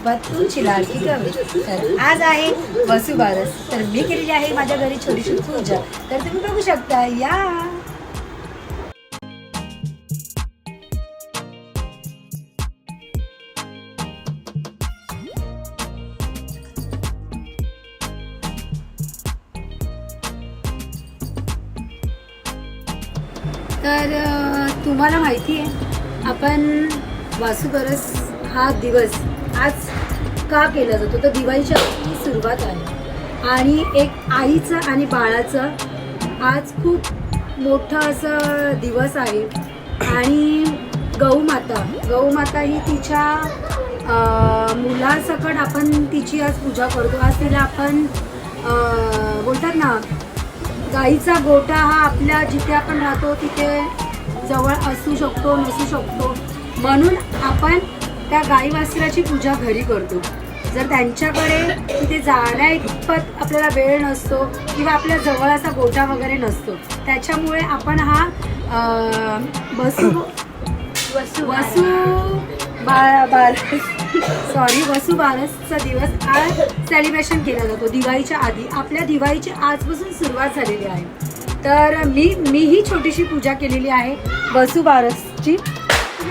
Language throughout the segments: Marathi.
सुरुवात तुमची लाडकी गौरी तर आज आहे वसुबारस तर मी केलेली आहे माझ्या घरी छोटीशी पूजा. तर तुम्ही बघू शकता या. तर तुम्हाला माहिती आहे आपण वासुबरस हा दिवस आज का केला जातो? तर दिवाळीच्या ही सुरुवात आहे. आणि एक आईचं आणि बाळाचं आज खूप मोठा असा दिवस आहे. आणि गौमाता गौमाता ही तिच्या मुलासकट आपण तिची आज पूजा करतो. आज तिला आपण बोलतात ना गाईचा गोठा हा आपल्या जिथे आपण राहतो तिथे जवळ असू शकतो नसू शकतो. म्हणून आपण त्या गाई वासराची पूजा घरी करतो. जर त्यांच्याकडे तिथे जाण्या इतपत आपल्याला वेळ नसतो किंवा आपल्या जवळ असा गोठा वगैरे नसतो त्याच्यामुळे आपण हा अं, वसू वसू वसू बा बार सॉरी वसू बारसचा दिवस आज सेलिब्रेशन केला जातो. दिवाळीच्या आधी आपल्या दिवाळीची आजपासून सुरुवात झालेली आहे. तर मी मीही छोटीशी पूजा केलेली आहे वसू बारसची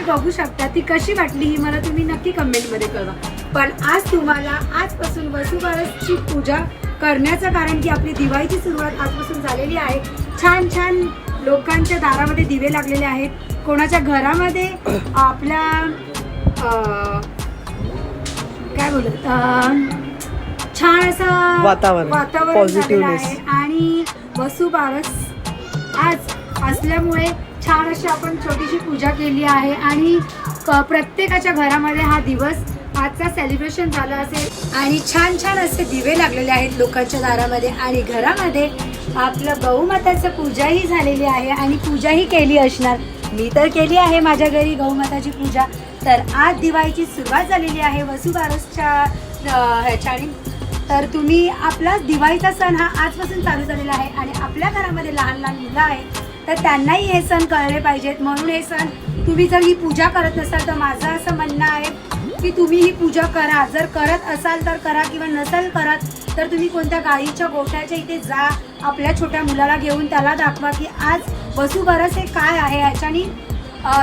बघू शकता ती कशी वाटली ही मला तुम्ही नक्की कमेंटमध्ये कळवा पण आज तुम्हाला आजपासून वसुबारसची पूजा करण्याचं कारण की आपली दिवाळीची सुरुवात आजपासून झालेली आहे छान छान लोकांच्या दारामध्ये दिवे लागलेले आहेत कोणाच्या घरामध्ये आपल्या काय बोलत छान असं वातावरण. वातावरण. आहे आणि वसुबारस आज असल्यामुळे छान अशी आपण छोटीशी पूजा केली आहे आणि क- प्रत्येकाच्या घरामध्ये हा दिवस आजचा सेलिब्रेशन झाला असेल. आणि छान छान असे दिवे लागलेले आहेत लोकांच्या दारामध्ये आणि घरामध्ये. आपलं गौमाताचं पूजाही झालेली आहे आणि पूजाही केली असणार. मी तर केली आहे माझ्या घरी गौमाताची पूजा. तर आज दिवाळीची सुरुवात झालेली आहे वसुबारसच्या ह्याच्याने. तर तुम्ही आपला दिवाळीचा सण हा आजपासून चालू झालेला आहे आणि आपल्या घरामध्ये लहान लहान मुलं आहेत. तर त्यांनाही हे सण कळले पाहिजेत. म्हणून हे सण तुम्ही जर ही पूजा करत नसाल तर माझं असं म्हणणं आहे की तुम्ही ही पूजा करा. जर करत असाल तर करा किंवा नसाल करत तर तुम्ही कोणत्या गाईच्या गोठ्याच्या इथे जा आपल्या छोट्या मुलाला घेऊन त्याला दाखवा की आज वसुबरस हे काय आहे. याच्यानी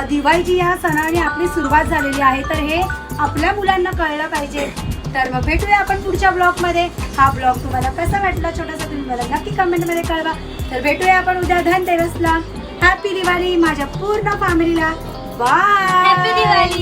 दिवाळीची या सणाने आपली सुरुवात झालेली आहे. तर हे आपल्या मुलांना कळलं पाहिजे. तर मग भेटूया आपण पुढच्या ब्लॉगमध्ये. हा ब्लॉग तुम्हाला कसा वाटला छोटासा तुम्ही मला नक्की कमेंटमध्ये कळवा. तर भेटूया आपण उद्या धनतेरसला. हॅपी दिवाळी माझ्या पूर्ण फॅमिलीला बाय हॅपी दिवाळी